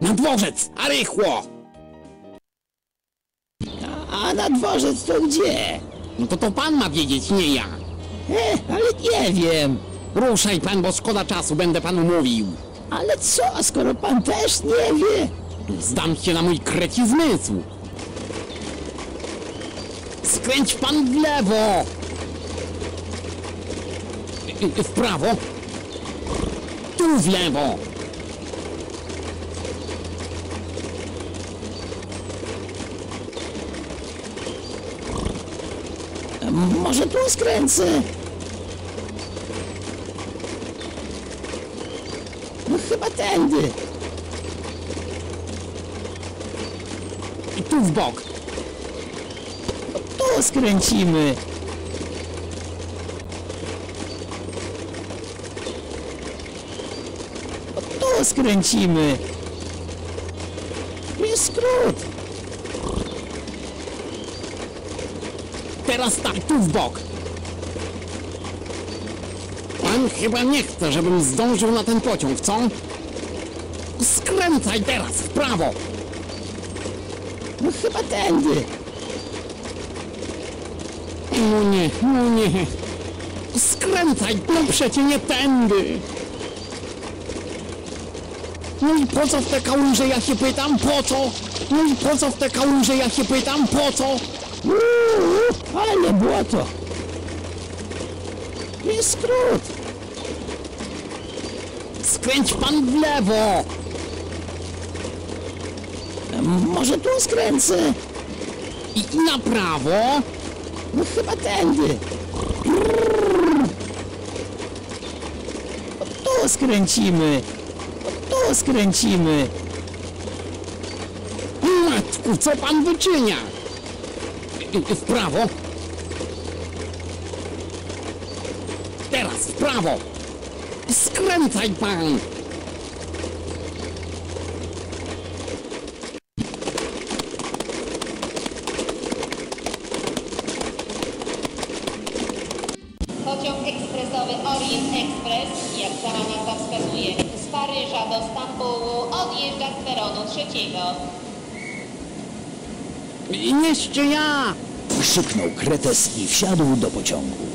Na dworzec, a rychło! A, a na dworzec to gdzie? No to to pan ma wiedzieć, nie ja. E, ale nie wiem. Ruszaj pan, bo szkoda czasu, będę panu mówił. Ale co, skoro pan też nie wie? Zdam się na mój kreci zmysł. Skręć pan w lewo! W prawo? Tu w lewo! Może tu skręcę? No chyba tędy. I tu w bok! Tu skręcimy. O, Tu skręcimy. Tu jest skrót. Teraz tak, tu w bok! Pan chyba nie chce, żebym zdążył na ten pociąg, co? Skręcaj teraz w prawo! No chyba tędy. No nie, no nie. Skręcaj, no przecie nie tędy. No i po co w te kałuże ja się pytam, po co? No i po co w te kałuże ja się pytam, po co? Uuu, ale błoto. Jest skrót. Skręć pan w lewo. Może tu skręcę? I na prawo. No chyba tędy. O, Tu skręcimy. O, Tu skręcimy. Matku, co pan wyczynia? I- i W prawo. Teraz w prawo. Skręcaj pan. Pociąg ekspresowy Orient Express, jak sama nazwa wskazuje, z Paryża do Stambułu odjeżdża z peronu trzeciego. Jeszcze ja. Krzyknął Kretes i wsiadł do pociągu.